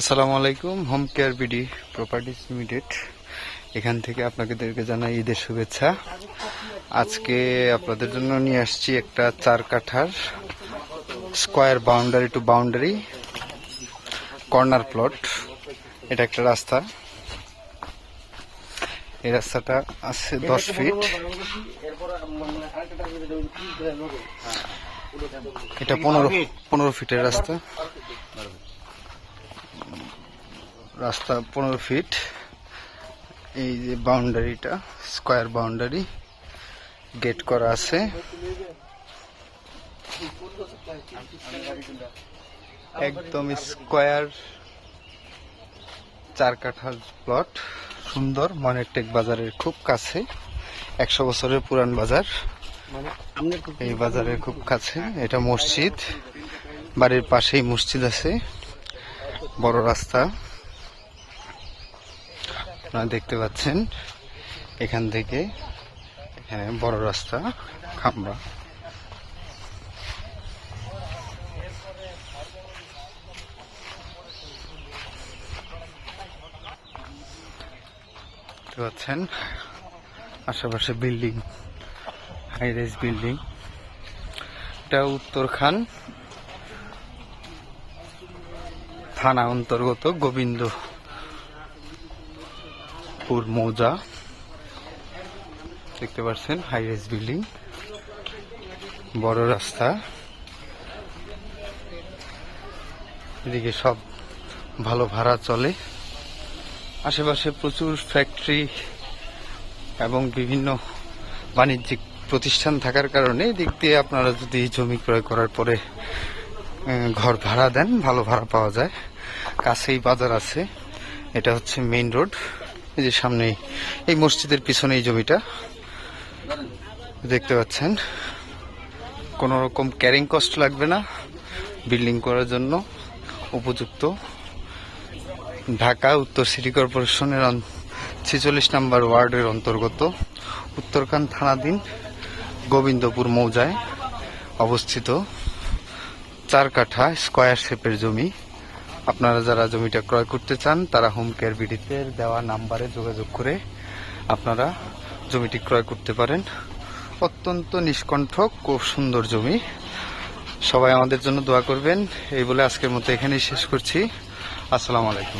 আসসালামু আলাইকুম home care BD properties limited এখান থেকে আপনাদেরকে জানাই ঈদের শুভেচ্ছা। আজকে আপনাদের জন্য নিয়ে আসছি একটা চার কাঠার square boundary to boundary corner plot এটা একটা রাস্তা। এই রাস্তাটা আছে দশ ফিট এটা পনেরো পনেরো ফিটের রাস্তা। রাস্তা পনেরো ফিট এই যে বাউন্ডারিটা স্কোয়ার বাউন্ডারি গেট করা আছে। একদম স্কোয়ার চার কাঠার প্লট সুন্দর। মনেরটেক বাজারের খুব কাছে। একশো বছরের পুরান বাজার। এই বাজারের খুব কাছে। এটা মসজিদ। বাড়ির পাশেই মসজিদ আছে। বড় রাস্তা। আপনারা দেখতে পাচ্ছেন, এখান থেকে, এখানে বড় রাস্তা, খামড়া। দেখতে পাচ্ছেন, আশেপাশে বিল্ডিং হাই রাইজ বিল্ডিং। এটা উত্তরখান, থানা অন্তর্গত গোবিন্দপুর মৌজা। দেখতে পাচ্ছেন হাই রাইজ বিল্ডিং বড় রাস্তা। এদিকে সব ভালো ভাড়া চলে। আশেপাশে প্রচুর ফ্যাক্টরি এবং বিভিন্ন বাণিজ্যিক প্রতিষ্ঠান থাকার কারণে এদিক দিয়ে আপনারা যদি জমি ক্রয় করার পরে ঘর ভাড়া দেন, ভালো ভাড়া পাওয়া যায়। কাছেই বাজার আছে। এটা হচ্ছে মেইন রোড এই যে সামনেই এই মসজিদের পিছনে এই জমিটা দেখতে পাচ্ছেন। কোনো রকম ক্যারিং কস্ট লাগবে না। বিল্ডিং করার জন্য উপযুক্ত। ঢাকা, উত্তর সিটি কর্পোরেশনের ছেচল্লিশ নম্বর ওয়ার্ডের অন্তর্গত উত্তরকান থানাধীন গোবিন্দপুর মৌজায় অবস্থিত চার কাঠা স্কোয়ার শেপের জমি। আপনারা যারা জমিটা ক্রয় করতে চান, তারা হোম কেয়ার বিডিতে দেওয়া নাম্বারে যোগাযোগ করে আপনারা জমিটি ক্রয় করতে পারেন। অত্যন্ত নিষ্কণ্ঠ, খুব সুন্দর জমি। সবাই আমাদের জন্য দোয়া করবেন। এই বলে আজকের মতো এখানেই শেষ করছি। আসসালামু আলাইকুম।